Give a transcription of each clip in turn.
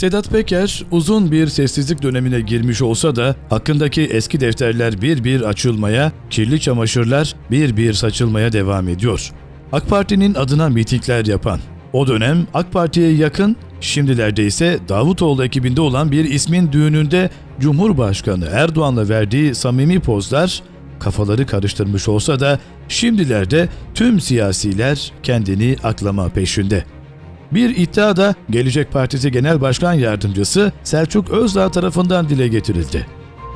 Sedat Peker uzun bir sessizlik dönemine girmiş olsa da hakkındaki eski defterler bir bir açılmaya, kirli çamaşırlar bir bir saçılmaya devam ediyor. AK Parti'nin adına mitingler yapan, o dönem AK Parti'ye yakın, şimdilerde ise Davutoğlu ekibinde olan bir ismin düğününde Cumhurbaşkanı Erdoğan'la verdiği samimi pozlar kafaları karıştırmış olsa da şimdilerde tüm siyasiler kendini aklama peşinde. Bir iddia da Gelecek Partisi Genel Başkan Yardımcısı Selçuk Özdağ tarafından dile getirildi.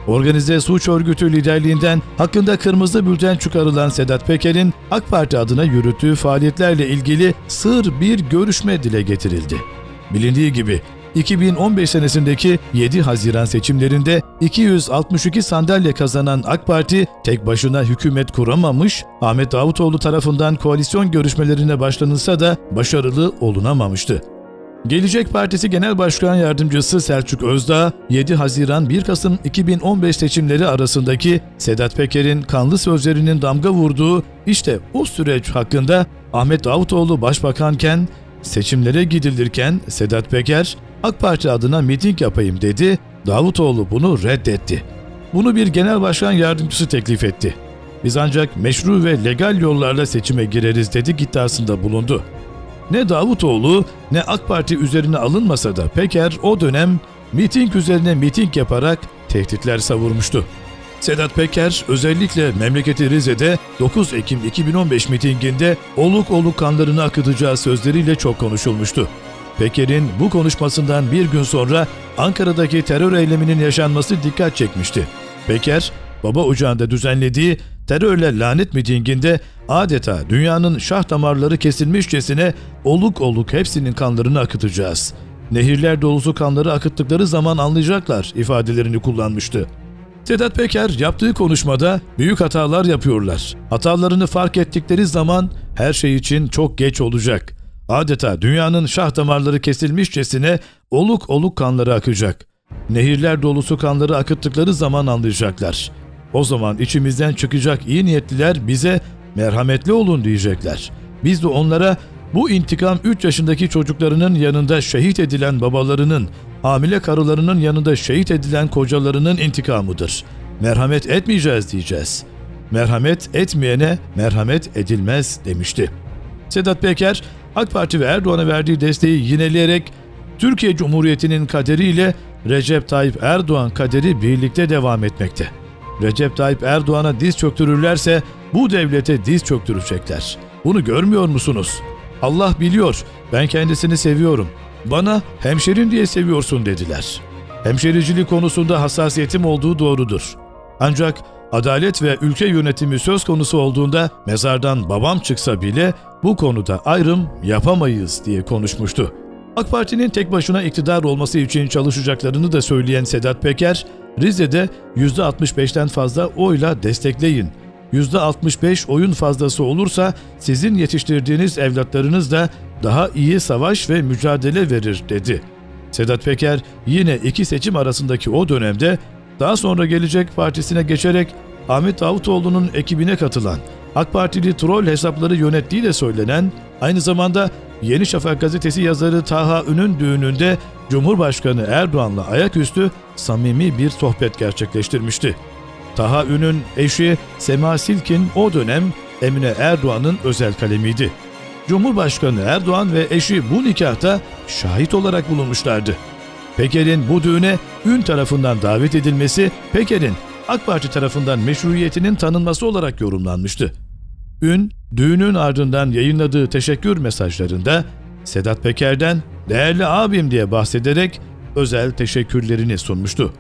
Organize suç örgütü liderliğinden hakkında kırmızı bülten çıkarılan Sedat Peker'in AK Parti adına yürüttüğü faaliyetlerle ilgili sır bir görüşme dile getirildi. Bilindiği gibi 2015 senesindeki 7 Haziran seçimlerinde 262 sandalye kazanan AK Parti tek başına hükümet kuramamış, Ahmet Davutoğlu tarafından koalisyon görüşmelerine başlanılsa da başarılı olunamamıştı. Gelecek Partisi Genel Başkan Yardımcısı Selçuk Özdağ, 7 Haziran 1 Kasım 2015 seçimleri arasındaki Sedat Peker'in kanlı sözlerinin damga vurduğu işte o süreç hakkında Ahmet Davutoğlu başbakanken seçimlere gidilirken Sedat Peker AK Parti adına miting yapayım dedi. Davutoğlu bunu reddetti. Bunu bir genel başkan yardımcısı teklif etti. Biz ancak meşru ve legal yollarla seçime gireriz dedi iddiasında bulundu. Ne Davutoğlu ne AK Parti üzerine alınmasa da Peker o dönem miting üzerine miting yaparak tehditler savurmuştu. Sedat Peker özellikle memleketi Rize'de 9 Ekim 2015 mitinginde oluk oluk kanlarını akıtacağı sözleriyle çok konuşulmuştu. Peker'in bu konuşmasından bir gün sonra Ankara'daki terör eyleminin yaşanması dikkat çekmişti. Peker, Baba Ocağı'nda düzenlediği terörle lanet mitinginde adeta dünyanın şah damarları kesilmişçesine oluk oluk hepsinin kanlarını akıtacağız. Nehirler dolusu kanları akıttıkları zaman anlayacaklar ifadelerini kullanmıştı. Sedat Peker yaptığı konuşmada büyük hatalar yapıyorlar. Hatalarını fark ettikleri zaman her şey için çok geç olacak. Adeta dünyanın şah damarları kesilmişçesine oluk oluk kanları akacak. Nehirler dolusu kanları akıttıkları zaman anlayacaklar. O zaman içimizden çıkacak iyi niyetliler bize merhametli olun diyecekler. Biz de onlara bu intikam 3 yaşındaki çocuklarının yanında şehit edilen babalarının, hamile karılarının yanında şehit edilen kocalarının intikamıdır. Merhamet etmeyeceğiz diyeceğiz. Merhamet etmeyene merhamet edilmez demişti. Sedat Peker, AK Parti ve Erdoğan'a verdiği desteği yineleyerek Türkiye Cumhuriyeti'nin kaderiyle Recep Tayyip Erdoğan kaderi birlikte devam etmekte. Recep Tayyip Erdoğan'a diz çöktürürlerse bu devlete diz çöktürecekler. Bunu görmüyor musunuz? Allah biliyor, ben kendisini seviyorum. Bana hemşerin diye seviyorsun dediler. Hemşericilik konusunda hassasiyetim olduğu doğrudur. Ancak adalet ve ülke yönetimi söz konusu olduğunda mezardan babam çıksa bile bu konuda ayrım yapamayız diye konuşmuştu. AK Parti'nin tek başına iktidar olması için çalışacaklarını da söyleyen Sedat Peker, Rize'de %65'ten fazla oyla destekleyin. %65 oyun fazlası olursa sizin yetiştirdiğiniz evlatlarınız da daha iyi savaş ve mücadele verir dedi. Sedat Peker yine iki seçim arasındaki o dönemde daha sonra Gelecek Partisi'ne geçerek Ahmet Davutoğlu'nun ekibine katılan AK Partili troll hesapları yönettiği de söylenen, aynı zamanda Yeni Şafak gazetesi yazarı Taha Ün'ün düğününde Cumhurbaşkanı Erdoğan'la ayaküstü samimi bir sohbet gerçekleştirmişti. Taha Ün'ün eşi Sema Silkin o dönem Emine Erdoğan'ın özel kalemiydi. Cumhurbaşkanı Erdoğan ve eşi bu nikahta şahit olarak bulunmuşlardı. Peker'in bu düğüne Ün tarafından davet edilmesi Peker'in AK Parti tarafından meşruiyetinin tanınması olarak yorumlanmıştı. Ün, düğünün ardından yayınladığı teşekkür mesajlarında Sedat Peker'den değerli abim diye bahsederek özel teşekkürlerini sunmuştu.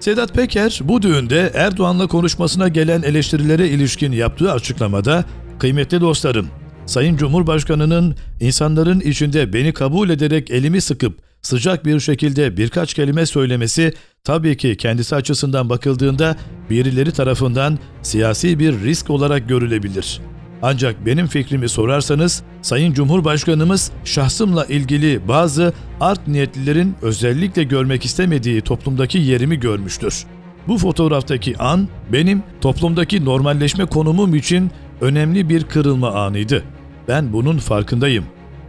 Sedat Peker bu düğünde Erdoğan'la konuşmasına gelen eleştirilere ilişkin yaptığı açıklamada kıymetli dostlarım, Sayın Cumhurbaşkanı'nın insanların içinde beni kabul ederek elimi sıkıp sıcak bir şekilde birkaç kelime söylemesi tabii ki kendisi açısından bakıldığında birileri tarafından siyasi bir risk olarak görülebilir. Ancak benim fikrimi sorarsanız Sayın Cumhurbaşkanımız şahsımla ilgili bazı art niyetlilerin özellikle görmek istemediği toplumdaki yerimi görmüştür. Bu fotoğraftaki an benim toplumdaki normalleşme konumum için önemli bir kırılma anıydı. Ben bunun farkındayım.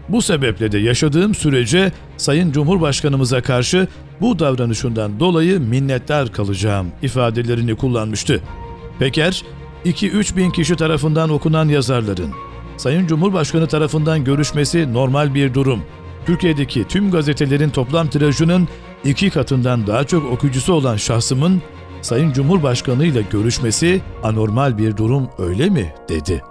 Bu sebeple de yaşadığım sürece Sayın Cumhurbaşkanımıza karşı bu davranışından dolayı minnettar kalacağım ifadelerini kullanmıştı. Peker, 2-3 bin kişi tarafından okunan yazarların Sayın Cumhurbaşkanı tarafından görüşmesi normal bir durum. Türkiye'deki tüm gazetelerin toplam tirajının iki katından daha çok okuyucusu olan şahsımın Sayın Cumhurbaşkanı ile görüşmesi anormal bir durum öyle mi dedi.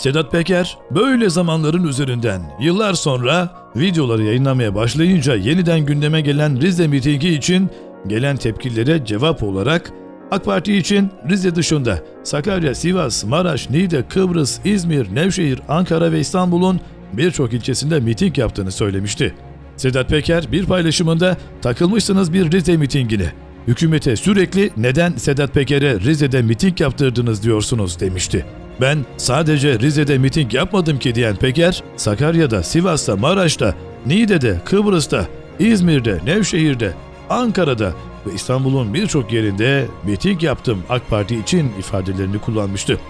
Sedat Peker böyle zamanların üzerinden yıllar sonra videoları yayınlamaya başlayınca yeniden gündeme gelen Rize mitingi için gelen tepkilere cevap olarak AK Parti için Rize dışında Sakarya, Sivas, Maraş, Niğde, Kıbrıs, İzmir, Nevşehir, Ankara ve İstanbul'un birçok ilçesinde miting yaptığını söylemişti. Sedat Peker bir paylaşımında takılmışsınız bir Rize mitingine. Hükümete sürekli neden Sedat Peker'e Rize'de miting yaptırdınız diyorsunuz demişti. Ben sadece Rize'de miting yapmadım ki diyen Peker, Sakarya'da, Sivas'ta, Maraş'ta, Niğde'de, Kıbrıs'ta, İzmir'de, Nevşehir'de, Ankara'da ve İstanbul'un birçok yerinde miting yaptım AK Parti için ifadelerini kullanmıştı.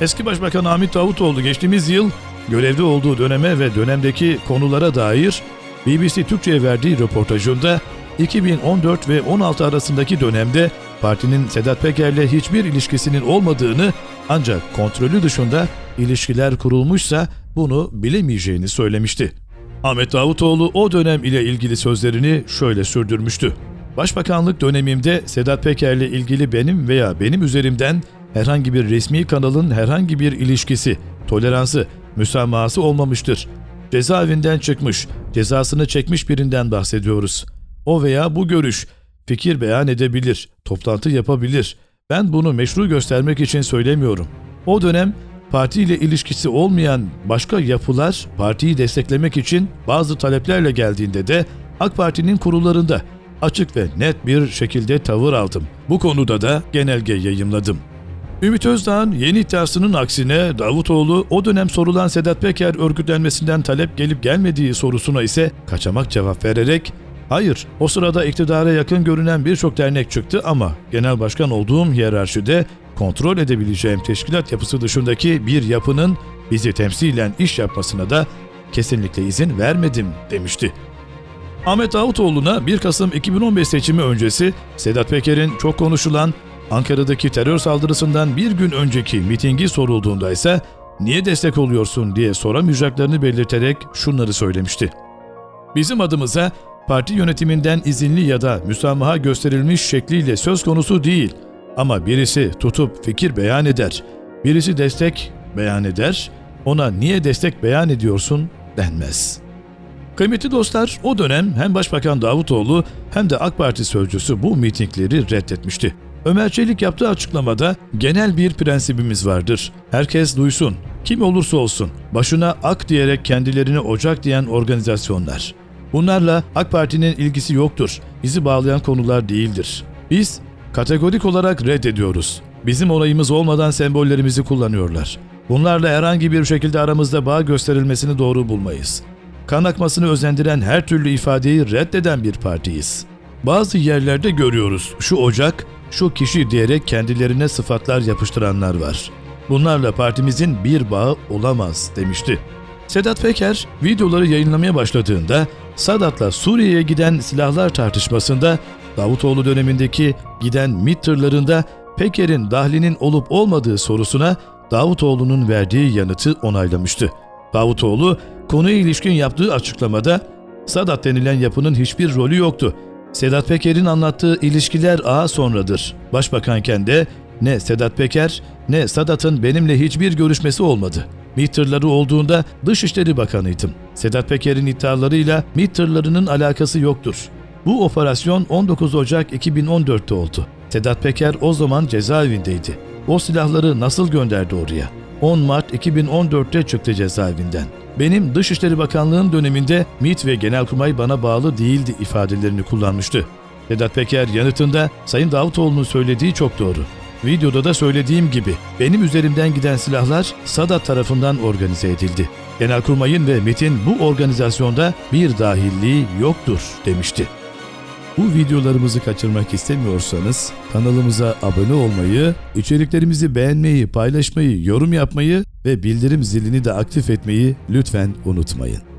Eski Başbakan Ahmet Davutoğlu geçtiğimiz yıl görevde olduğu döneme ve dönemdeki konulara dair BBC Türkçe'ye verdiği röportajında 2014 ve 16 arasındaki dönemde partinin Sedat Peker'le hiçbir ilişkisinin olmadığını ancak kontrolü dışında ilişkiler kurulmuşsa bunu bilemeyeceğini söylemişti. Ahmet Davutoğlu o dönem ile ilgili sözlerini şöyle sürdürmüştü. Başbakanlık dönemimde Sedat Peker'le ilgili benim veya benim üzerimden herhangi bir resmi kanalın herhangi bir ilişkisi, toleransı, müsamahası olmamıştır. Cezaevinden çıkmış, cezasını çekmiş birinden bahsediyoruz. O veya bu görüş, fikir beyan edebilir, toplantı yapabilir. Ben bunu meşru göstermek için söylemiyorum. O dönem partiyle ilişkisi olmayan başka yapılar partiyi desteklemek için bazı taleplerle geldiğinde de AK Parti'nin kurullarında açık ve net bir şekilde tavır aldım. Bu konuda da genelge yayımladım. Ümit Özdağ'ın yeni iddiasının aksine Davutoğlu o dönem sorulan Sedat Peker örgütlenmesinden talep gelip gelmediği sorusuna ise kaçamak cevap vererek Hayır, o sırada iktidara yakın görünen birçok dernek çıktı ama genel başkan olduğum hiyerarşide kontrol edebileceğim teşkilat yapısı dışındaki bir yapının bizi temsilen iş yapmasına da kesinlikle izin vermedim demişti. Ahmet Davutoğlu'na 1 Kasım 2015 seçimi öncesi Sedat Peker'in çok konuşulan Ankara'daki terör saldırısından bir gün önceki mitingi sorulduğunda ise niye destek oluyorsun diye soramayacaklarını belirterek şunları söylemişti. Bizim adımıza parti yönetiminden izinli ya da müsamaha gösterilmiş şekliyle söz konusu değil. Ama birisi tutup fikir beyan eder, birisi destek beyan eder, ona niye destek beyan ediyorsun denmez.'' Kıymetli dostlar, o dönem hem Başbakan Davutoğlu hem de AK Parti sözcüsü bu mitingleri reddetmişti. Ömer Çelik yaptığı açıklamada genel bir prensibimiz vardır. Herkes duysun, kim olursa olsun, başına AK diyerek kendilerini ocak diyen organizasyonlar. Bunlarla AK Parti'nin ilgisi yoktur, bizi bağlayan konular değildir. Biz kategorik olarak reddediyoruz. Bizim onayımız olmadan sembollerimizi kullanıyorlar. Bunlarla herhangi bir şekilde aramızda bağ gösterilmesini doğru bulmayız kan akmasını özendiren her türlü ifadeyi reddeden bir partiyiz. Bazı yerlerde görüyoruz şu ocak, şu kişi diyerek kendilerine sıfatlar yapıştıranlar var. Bunlarla partimizin bir bağı olamaz demişti. Sedat Peker videoları yayınlamaya başladığında Sadat'la Suriye'ye giden silahlar tartışmasında Davutoğlu dönemindeki giden MİT tırlarında Peker'in dahlinin olup olmadığı sorusuna Davutoğlu'nun verdiği yanıtı onaylamıştı. Davutoğlu konuya ilişkin yaptığı açıklamada Sadat denilen yapının hiçbir rolü yoktu. Sedat Peker'in anlattığı ilişkiler ağa sonradır. Başbakanken de ne Sedat Peker ne Sadat'ın benimle hiçbir görüşmesi olmadı. MİT tırları olduğunda Dışişleri Bakanıydım. Sedat Peker'in iddialarıyla MİT tırlarının alakası yoktur. Bu operasyon 19 Ocak 2014'te oldu. Sedat Peker o zaman cezaevindeydi. O silahları nasıl gönderdi oraya? 10 Mart 2014'te çıktı cezaevinden. Benim Dışişleri Bakanlığı'nın döneminde MİT ve Genelkurmay bana bağlı değildi ifadelerini kullanmıştı. Sedat Peker yanıtında Sayın Davutoğlu'nun söylediği çok doğru. Videoda da söylediğim gibi benim üzerimden giden silahlar Sadat tarafından organize edildi. Genelkurmay'ın ve MİT'in bu organizasyonda bir dahilliği yoktur demişti. Bu videolarımızı kaçırmak istemiyorsanız kanalımıza abone olmayı, içeriklerimizi beğenmeyi, paylaşmayı, yorum yapmayı ve bildirim zilini de aktif etmeyi lütfen unutmayın.